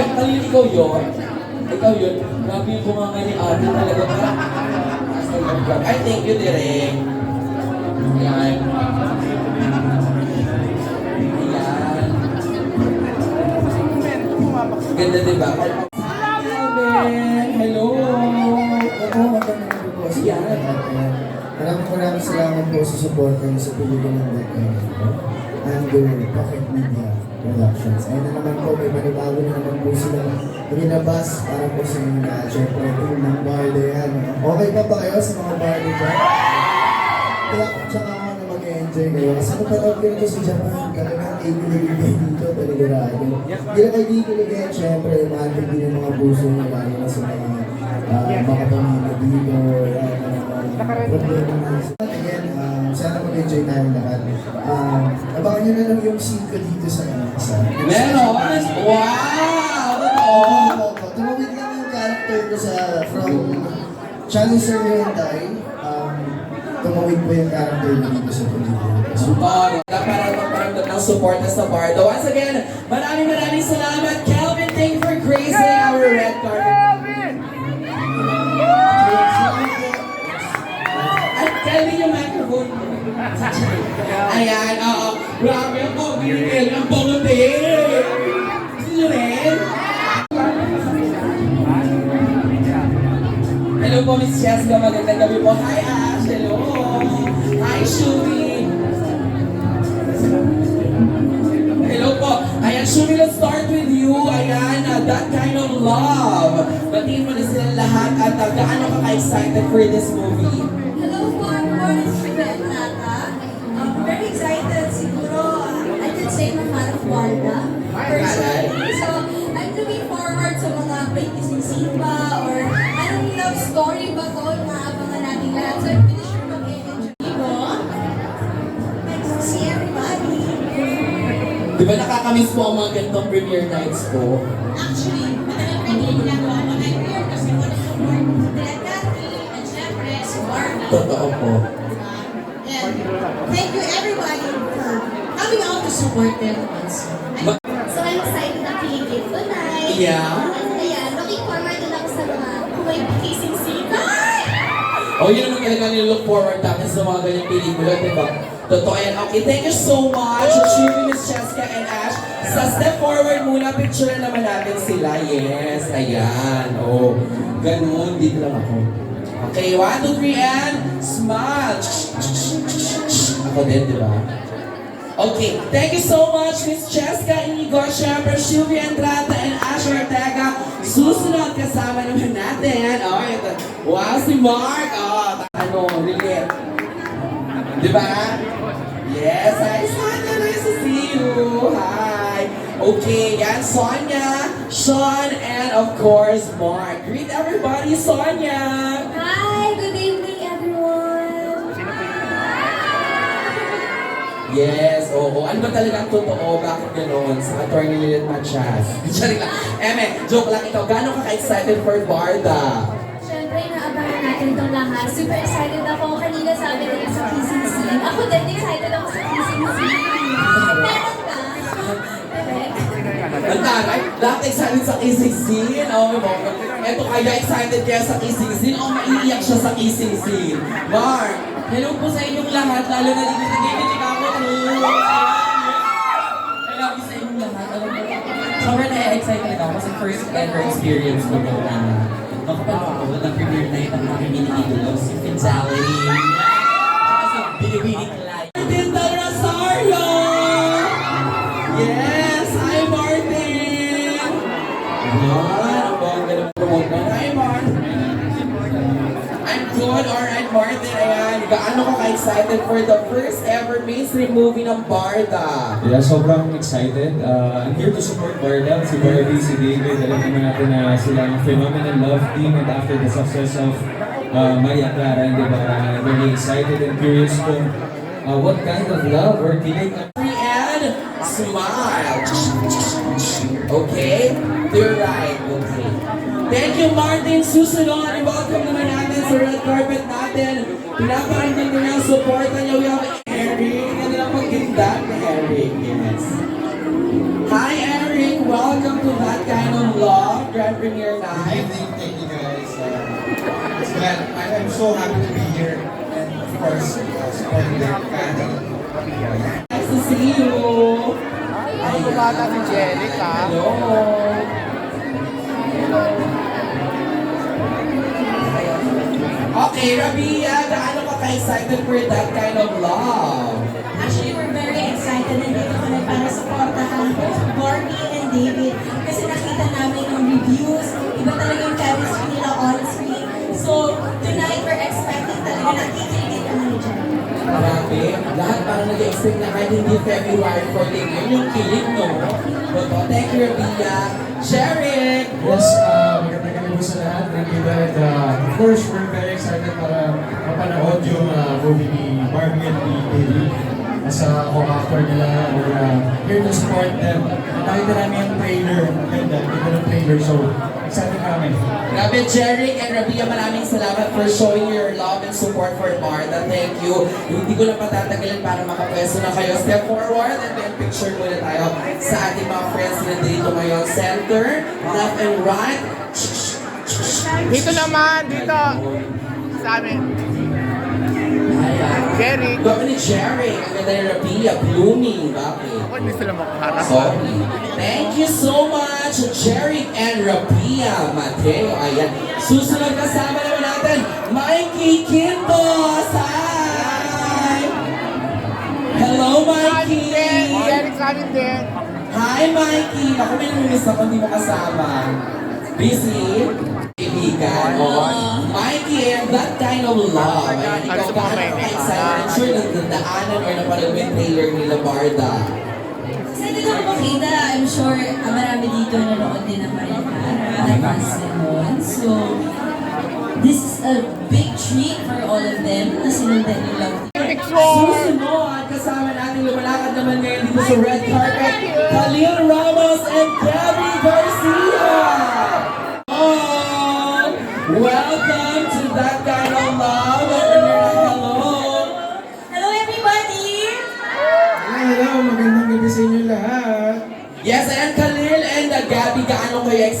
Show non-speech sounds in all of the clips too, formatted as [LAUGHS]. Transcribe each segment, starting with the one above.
Ga- Kanina ikaw yun? Ikaw yun? Grabe yung bumangay ni ate talaga ka. Ay, thank you, Direk. Ayan. Ayan. Ganda, di ba? Alvin, hello. Oo, magandang gabi po. Ayan. Maraming maraming salamat po sa support niyo sa pelikula ng Black Under Pocket Media Productions. Ayun na naman po, may panibago na naman po silang inilabas para po sa na syempre team ng Bardo yan. Okay pa ba kayo sa mga Bardo dyan? Kaya tsaka ako na mag-enjoy kayo. Kasi kung panood ko nito sa Japan, talagang ikiligay dito, panigurado. Hindi na kayo ikiligay, syempre, mahalin din yung mga puso nyo, lalo na sa mga ah, mga pamilya dito, yan, uh, problema na. Sana mag-enjoy tayong lahat. Um, abangan nyo na lang yung scene ko dito sa sa Meron? Wow! Totoo? Oo, oo. Tumawid lang yung character ko sa from Sir Hyundai. Um, tumawid po yung character ko dito sa pelikula. So! Para magparamdam ng support na sa Bardo. Once again, maraming maraming salamat. Ayan, oo. Grabe ang bongote. Gusto nyo rin? Hello po, Miss Jessica. Magandang gabi po. Hi, Ash. Hello. Hi, Shumi. Hello po. Ayan, Shumi, let's start with you. Ayan, uh, that kind of love. Batiin mo na sila lahat at uh, gaano ka ka-excited for this movie? Hello po, Di ba nakakamiss po ang mga ganitong premiere nights po? Actually, matagal pa hindi ginagawa ko. I'm here kasi to support Direk Cathy and syempre si. Totoo po. And thank you everybody for coming out to support them also. So I'm excited na piligid tonight. Yeah. Kaya looking forward din ako sa mga may kissing scene. Oh, yun naman talaga nilook forward natin sa mga ganyang pelikula, di ba? Totoo yan. Okay, thank you so much. Shumi, Miss Cheska, and Ash. Sa step forward muna, picture na naman natin sila. Yes, ayan. Oh, ganun. Dito lang ako. Okay, one, two, three, and smile. Ako din, di ba? Okay, thank you so much, Miss Cheska Inigo, syempre, Shuvie Andrata, and Ash Ortega. Susunod kasama naman natin. Oh, ito. Wow, si Mark. Oh, ano, relate. Di ba? Yes, hi, Sonia. Nice to see you. Hi. Okay, yan, Sonia, Sean, and of course, Mark. Greet everybody, Sonia. Hi! Good evening, everyone! Yes, oo. Ano ba talaga ang totoo? Bakit gano'n? Sa attorney Lilith Machas. [LAUGHS] Eme, joke lang ikaw. Gano'n ka ka-excited for Barda? Siyempre, naabangan natin itong lahat. Super excited ako. Kanina sabi nila sa kissing scene. Ako din, excited ako sa kissing scene. Meron ka? Ang taray, lahat excited sa kissing scene. Oh, mo. Eto kaya excited kaya sa kissing scene o maiiyak siya sa kissing scene. Mark, hello po sa inyong lahat, lalo na dito sa David ako. Love you sa inyong lahat. Sobrang na-excited ako kasi first ever experience ko to na makapanood ng premiere night ng aking mini-idolo, si Finzali. Tsaka si Bilibili I'm good. Alright, Martin. Ayan, gaano ka ka-excited for the first ever mainstream movie ng Barda? Yeah, sobrang excited. Uh, I'm here to support Barda, si Barbie, si David. Alam naman natin na sila ang phenomenal love team and after the success of uh, Maria Clara, hindi ba, uh, very excited and curious kung uh, what kind of love or kilig And smile. Okay? To your right. Okay. Thank you, Martin. Susunod, i-welcome naman natin sa red carpet natin. Pinaparamdam ko niya ang support niya. We have Eric. Ano lang maganda ni Eric. Yes. Hi, Eric. Welcome to That Kind of grand premiere Good night. evening, thank you guys. Uh, it's glad, I am so happy to be here and of course, uh, supporting the family. Nice to see you. Ang bata si Jellica. Hello. Okay, Rabia, gaano ka ka-excited for that kind of love? Actually, we're very excited. Nandito kami para supportahan Barbie and David. Kasi nakita namin yung reviews. Iba talaga yung chemistry nila on screen. So, tonight we're expecting talaga nakikinig kami Jen. Grabe, lahat parang nag-expect na kahit hindi February 14 yun yung kilig, no? Totoo. Thank you, Rabia. Sherry! Yes, uh, magandang sa lahat. Thank you and uh, of course, we're para mapanood yung uh, movie ni Barbie and ni David. As a co-actor nila, we're uh, here to support them. Nakita namin yung trailer, ganda, ganda ng trailer, so excited kami. Grabe, Jeric and Rabia, maraming salamat for showing your love and support for Martha. Thank you. Hindi ko na patatagalin para makapwesto na kayo. Step forward and then picture muna tayo sa ating mga friends na dito ngayon. Center, left and right. Dito naman, dito. Sa amin. Ayan. Jerry. Ni Jeric. Ang ganda ni Rabia, blooming. Bakit? Ako hindi sila makaharap. Sorry. Thank you so much, Jerry and Rabia Mateo. Ayan. Susunod kasama naman natin, Mikey Quintos. Hi! Hello, Mikey! Jerry sa amin din. Hi, Mikey! Ako may namimiss ako, hindi mo kasama. Busy? Kaibigan? Oo. And that kind of love. Ayan, ikaw Ano ba, ka Mikey? excited? I'm sure nagdadaanan or napanood mo yung trailer nila, Barda. Excited ako makita. I'm sure ah, marami dito nanonood din ng Maria Clara at Simon. So, this is a big treat for all of them na sinundan yung love Susunod, kasama natin lumalakad naman ngayon dito sa red carpet,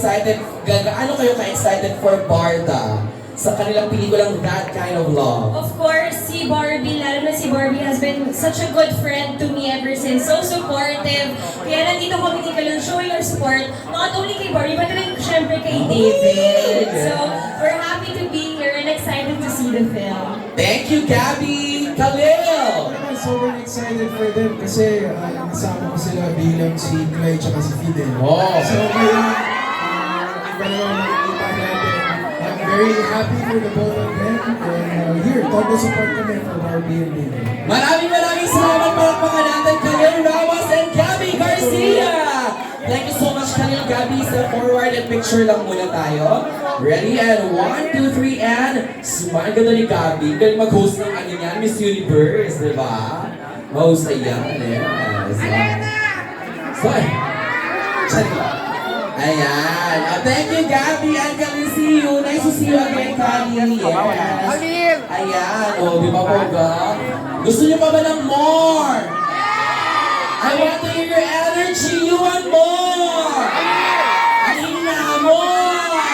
excited, ga- gaano kayo ka-excited for Barda sa kanilang pelikulang That Kind of Love? Of course, si Barbie, lalo na si Barbie has been such a good friend to me ever since. So supportive. Kaya nandito kami ni Kalun showing our support, not only kay Barbie, but rin syempre kay David. So, we're happy to be here and excited to see the film. Thank you, Gabby! Khalil! I'm sobrang excited for them kasi uh, nasama ko sila bilang si Clay at si Fidel. Oh. So ngayon, naman makikita natin. I'm very happy for the both of them. And uh, here, total support kami for Barbie and David. Maraming maraming salamat palakpakan natin Khalil Ramos and Gabby Garcia! Thank you so much Khalil, Gabby. Step forward and picture lang muna tayo. Ready? And one, two, three, and smile. Ang ganda ni Gabby. Galing mag-host ng ano yan, Miss Universe, di ba? Host ayan. Yes. So, Ayan. Uh, thank you, Gabby. And Khalil, see you. Nice to see you again, Khalil. Yes. Ayan, o, di ba po ga? Gusto niyo pa ba ng more? I want to hear your energy. You want more? Ayun na, more!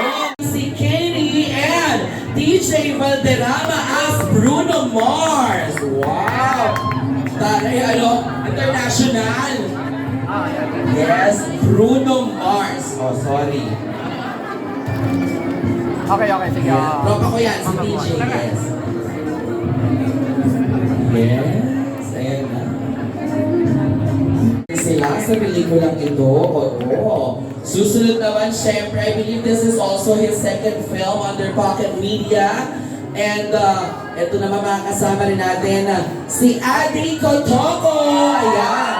Oh, si Kenny and DJ Valderrama as Bruno Mars. Wow! Taray, ano, international. Yes, Bruno Mars. Oh, sorry. Okay, okay, sige. Yeah. Tropa ko yan, si DJ, yes. Yes, ayan na. Sila sa pelikulang ito, oo. Susunod naman, syempre, I believe this is also his second film under Pocket Media. And uh, ito naman mga kasama rin natin, uh, si Adi Kotoko! Ayan.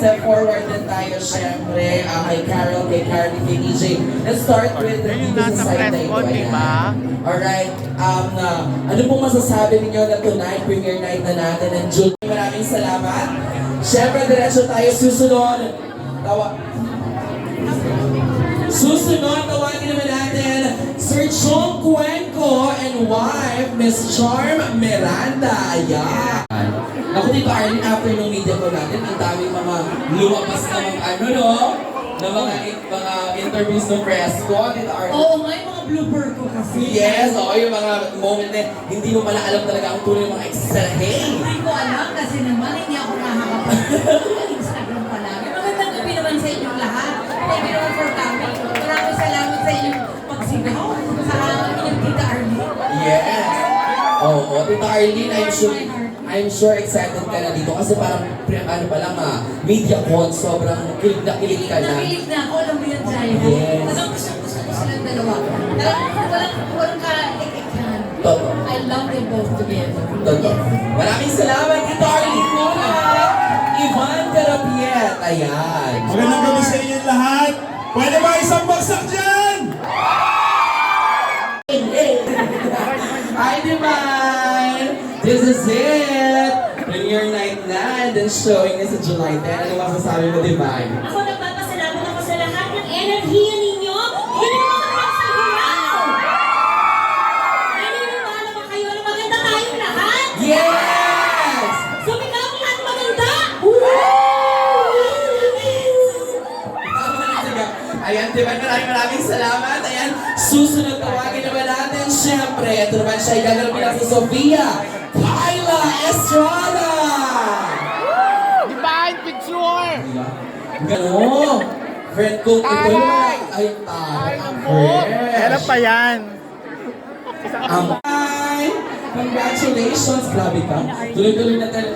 Step forward din tayo, syempre, uh, kay Carol, kay Carly, kay DJ. Let's start with the dito sa side na ito. Ayan. Alright, um, uh, ano pong masasabi ninyo na tonight, premiere night na natin ng June? Maraming salamat. Syempre, diretso tayo susunod. Tawa. Susunod, tawagin naman natin Sir Chong Cuenco and wife, Miss Charm Miranda. Ayan. Naku, Tito Arlene, after nung media ko natin, ang daming mga lumabas na mga ano, no? Na mga, mga interviews ng press ko, Tito Arlene. Oo nga, yung mga blooper ko kasi. Yes, oo, yung mga moment na hindi mo pala alam talaga ang tunay ng mga extrahe. Hindi ko alam kasi naman hindi ako nakakapag [LAUGHS] Instagram palagi. Magandang gabi naman sa inyong lahat. Thank you for coming. Maraming salamat sa inyong pagsigaw sa inyong tita Arlene. Yes. Oo, Tita Arlene, I'm sure, I'm sure excited ka na dito kasi parang pre, ano pa lang ah, media con, sobrang kilig na kilig ka na. Nakilig na ako, alam mo yan, Jaya. Yes. Talagang gusto, gusto ko silang dalawa. Talagang walang, walang ka-ekekhan. Totoo. I love them both together. Totoo. Maraming salamat, Tita Arlene muna. Ivan Carapiet, ayan. Magandang gabi sa inyong lahat. Pwede ba isang bagsak dyan? Hi, Divine! This is it! Then showing na sa July 10. Ano masasabi mo, Divine? Ako nagpapasalamat ako sa lahat ng enerhiya ninyo. Hindi naman ako magsaguraw. Naniniwala ba kayo na maganda tayong lahat? Yes! Sumigaw lahat maganda! Ayan, Divine, maraming maraming salamat. Ayan, susunod tawagin naman natin, syempre. Ito naman siya, igagalap nila sa Sofia. Kyla Estrada! Gano? Friend ko, ito yung mga... Ay, taray. Ang fresh. pa yan. Ang Hi! Congratulations! Grabe ka. Tuloy-tuloy na tayo.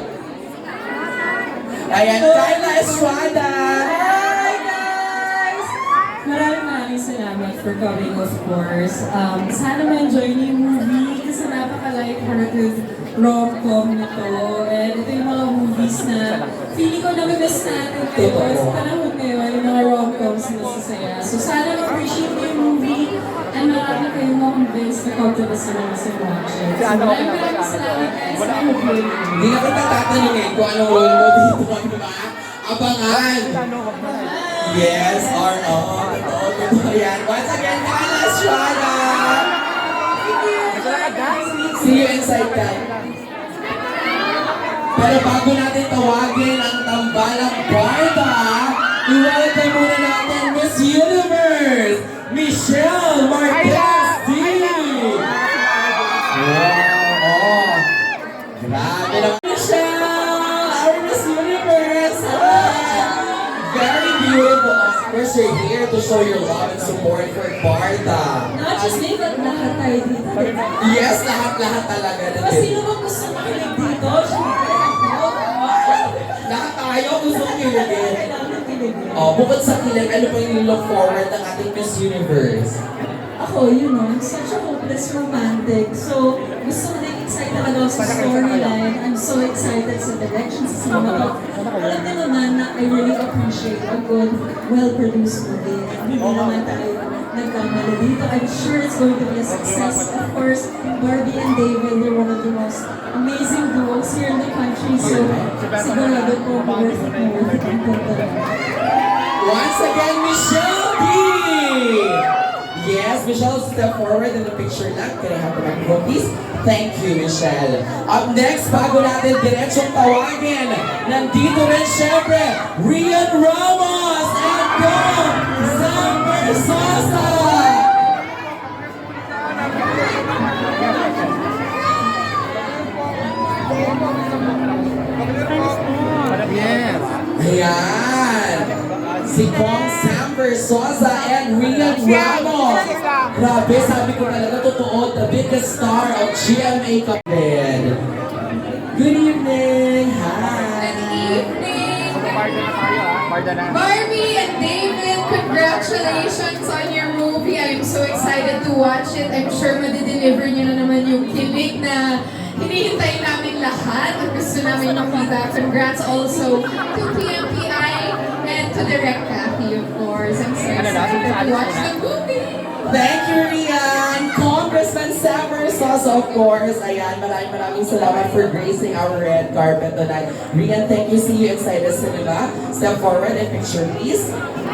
Ayan, Kyla Estrada! Hi guys! Maraming maraming salamat for coming of course. Um, sana ma-enjoy niyo yung movie kasi napaka-lighthearted rom-com nito. And ito yung mga movies na feeling ko na-miss natin ito sa panahon ngayon, yung mga rom-coms na sasaya. So sana ma-appreciate niyo yung movie and marami kayong ma-convince na come to the cinema to watch it. So maraming maraming salamat guys. I hope you enjoy. Hindi na kita tatanungin kung anong role mo dito, di ba? Abangan! Yes or no? Totoo, totoo yan. Once again, Kyla Estrada! See you inside, Kyla. Pero bago natin tawagin ang tambalang Barda, i-welcome muna natin Miss Universe, Michelle Marquez D! Wow! Oh! Grabe naman Michelle! Our Miss Universe! Ah! Very beautiful. Of course, you're here to show your love and support for Barda. Not just me, but lahat tayo dito. Yes, lahat-lahat talaga din. sino ba gusto makinig dito? Siyempre Oh, bukod sa kilig, ano pa yung look forward ng ating Miss Universe? Ako, you know, I'm such a hopeless romantic. So, gusto ko din excited ako sa storyline. I'm so excited sa direction sa cinema. Alam niyo naman na I really appreciate a good, well-produced movie. Hindi naman tayo nagkamali dito. I'm sure it's going to be a success. Of course, Barbie and David, they're one of the most amazing here in the country. So, sigurado po worth it na worth it ang ganda. Once again, Michelle D! Yes, Michelle, step forward in the picture lang. Can I have the microphone, please? Thank you, Michelle. Up next, bago natin diretsong tawagin, nandito rin syempre, Rian Ramos and Go Zamber Sosa! Yes. Ayan! Si Kong Sam Versosa and Rian Ramos. Grabe, sabi ko talaga totoo, the biggest star of GMA Kaped. Good evening! Hi! evening! Na tayo ah. Barbie and David, congratulations on your movie. I'm so excited to watch it. I'm sure madideliver niyo na naman yung kilig na hinihintay namin lahat at gusto namin makita. Congrats also to PMPI and to Direct Kathy, of course. I'm so excited to watch the movie. Thank you, Rian! Congressman Sosa, of course. Ayan, maraming maraming salamat for gracing our red carpet tonight. Rian, thank you. See you inside the cinema. Step forward and picture, please.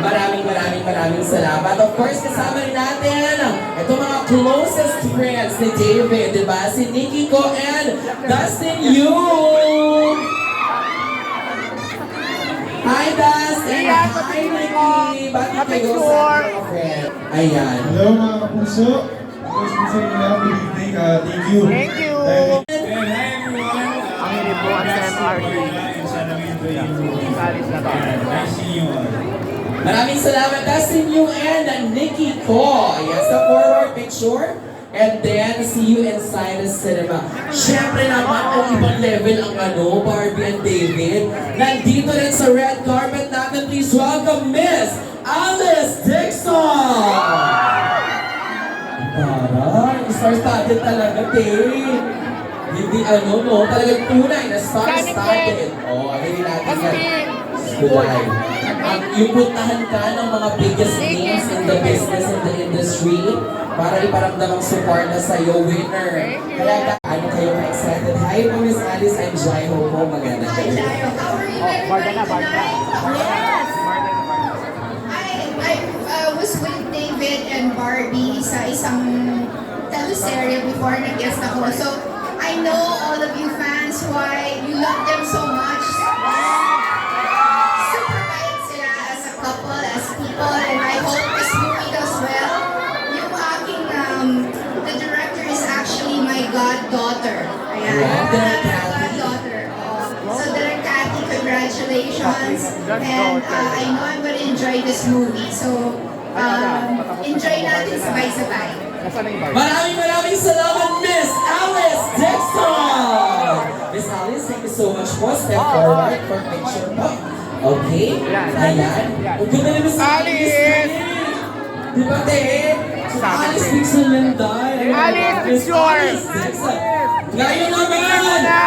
Maraming maraming maraming salamat. Of course, kasama rin natin ito mga closest friends ni David, di ba? Si Nikki and Dustin Yu. Hi, Dustin! Hi, Nikki! Bakit kayo sa friend? Ayan. Hello mga kapuso. First po sa inyo, good evening. Uh, thank you. Thank you. And hi everyone! Ang inibuan sa MRT. Sana enjoy yung Salis na to. Nice seeing you all. Maraming salamat, Dustin Yu and Nikki Ko. Yes, the forward picture. And then, see you inside the cinema. Siyempre naman, ang ibang level ang ano, Barbie and David. Nandito rin sa red carpet natin. Please welcome Miss Alice Dixon! Taray, star-studded talaga, te. Hindi ano, no? Talagang tunay na star-studded. Oh, hindi natin yan. Kulay. Ang yung puntahan ka ng mga biggest names in the business, in the industry, para iparamdam ang support na sa'yo, winner. Kaya ka- ano kayo ka-excited? Hi po, Miss Alice. I'm Jai Ho po. Maganda Hi, kayo. Oh, Barda na, Barda. Yes! I, I uh, was with David and Barbie sa isang teleserye before nag-guest ako. So, I know all of you fans why you love them so much. Congratulations. And uh, I know I'm gonna enjoy this movie. So, um, enjoy natin sabay-sabay. Na? Maraming maraming salamat, Miss Alice Dixon! Miss Alice, thank you so much po. Step forward for picture po. Okay? Ayan. Ganda ni Miss Alice! Di ba, te? Si Alice Dixon lang dahil. Alice, it's yours! Ngayon naman! Tingnan mo na!